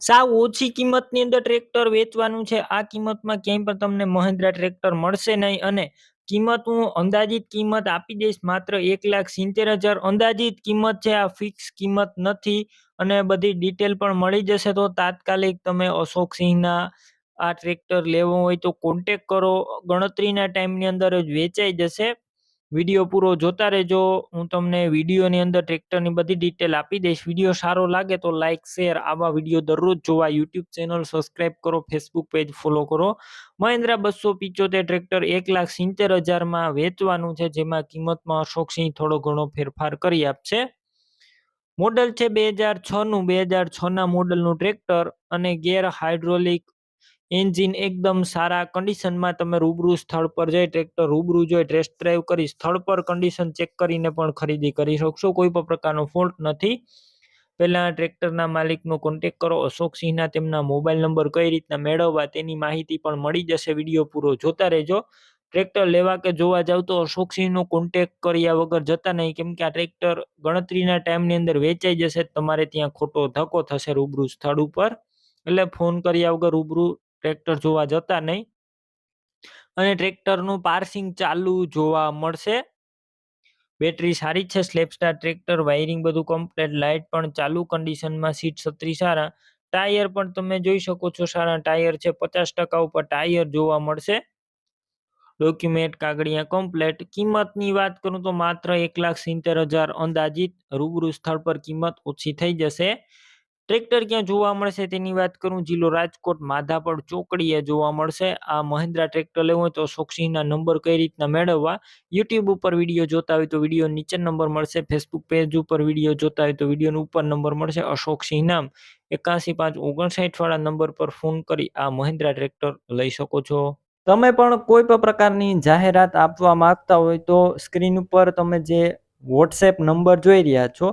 સાવ ઓછી કિંમતની અંદર ટ્રેક્ટર વેચવાનું છે. આ કિંમતમાં ક્યાંય પણ તમને મહિન્દ્રા ટ્રેક્ટર મળશે નહીં અને કિંમત હું અંદાજિત કિંમત આપી દઈશ માત્ર એક લાખ સિત્તેર હજાર. અંદાજિત કિંમત છે, આ ફિક્સ કિંમત નથી અને બધી ડિટેલ પણ મળી જશે તો તાત્કાલિક તમે અશોક સિંહના આ ટ્રેક્ટર લેવો હોય તો કોન્ટેક કરો. ગણતરીના ટાઈમની અંદર જ વેચાઈ જશે. વીડિયો પૂરો જોતા રહેજો. હું તમને વિડીયોની અંદર ટ્રેક્ટરની બધી ડિટેલ આપી દઈશ. વીડિયો સારો લાગે તો લાઇક શેર આવા વીડિયો દરરોજ જોવા. યુટ્યુબ ચેનલ સબસ્ક્રાઇબ કરો ફેસબુક પેજ ફોલો કરો. મહિન્દ્રા બસો પિચોતેર ટ્રેક્ટર એક લાખ સિત્તેર હજારમાં વેચવાનું છે, જેમાં કિંમતમાં અશોકસિંહ થોડો ઘણો ફેરફાર કરી આપશે. મોડલ છે બે હજાર છનું. બે હજાર છના મોડલનું ટ્રેક્ટર અને ગેર હાઇડ્રોલિક એન્જિન એકદમ સારા કન્ડિશનમાં તમે રૂબરૂ સ્થળ પર જઈ ટ્રેક્ટર રૂબરૂ જોઈ ટેસ્ટ ડ્રાઈવ કરી સ્થળ પર કન્ડિશન ચેક કરીને પણ ખરીદી કરી શકશો. કોઈ પણ પ્રકારનો ફોલ્ટ નથી. પહેલાં ટ્રેક્ટરના માલિકનો કોન્ટેક કરો. અશોકસિંહના તેમના મોબાઈલ નંબર કઈ રીતના મેળવવા તેની માહિતી પણ મળી જશે. વીડિયો પૂરો જોતા રહેજો. ટ્રેક્ટર લેવા કે જોવા જાવ તો અશોકસિંહનો કોન્ટેક કર્યા વગર જતા નહીં. કેમ કે આ ટ્રેક્ટર ગણતરીના ટાઈમની અંદર વેચાઈ જશે. તમારે ત્યાં ખોટો ધક્કો થશે રૂબરૂ સ્થળ ઉપર. એટલે ફોન કર્યા વગર રૂબરૂ ટ્રેક્ટર જોવા જતા નહીં. અને ટ્રેક્ટરનું પાર્સિંગ ચાલુ જોવા મળશે. બેટરી સારી છે, સ્લેપસ્ટાર ટ્રેક્ટર, વાયરિંગ બધું કમ્પ્લીટ લાઇટ પણ ચાલુ કન્ડિશનમાં સીટ છત્રી સારા. ટાયર પણ તમે જોઈ શકો છો, સારા ટાયર છે, પચાસ ટકા ઉપર ટાયર જોવા મળશે. ડોક્યુમેન્ટ કાગળિયા કમ્પ્લેટ કિંમતની વાત કરું તો માત્ર એક લાખ સિત્તેર હજાર અંદાજિત. રૂબરૂ સ્થળ પર કિંમત ઓછી થઈ જશે. ટ્રેક્ટર ક્યાં જોવા મળશે તેની વાત કરું? જિલ્લો રાજકોટ માધાપર ચોકડીએ જોવા મળશે. આ મહિન્દ્રા ટ્રેક્ટર લેવું હોય તો અશોકસિંહના નંબર કઈ રીતના મેળવવા? યુટ્યુબ ઉપર વીડિયો જોતા હોય તો વીડિયો નીચે નંબર મળશે. ફેસબુક પેજ ઉપર વીડિયો જોતા હોય તો વિડીયોનો ઉપર નંબર મળશે. અશોકસિંહ નામ એકાસી પાંચ ઓગણસાઠ વાળા નંબર પર ફોન કરી આ મહિન્દ્રા ટ્રેક્ટર લઈ શકો છો. તમે પણ કોઈ પણ પ્રકારની જાહેરાત આપવા માંગતા હોય તો સ્ક્રીન ઉપર તમે જે વોટ્સએપ નંબર જોઈ રહ્યા છો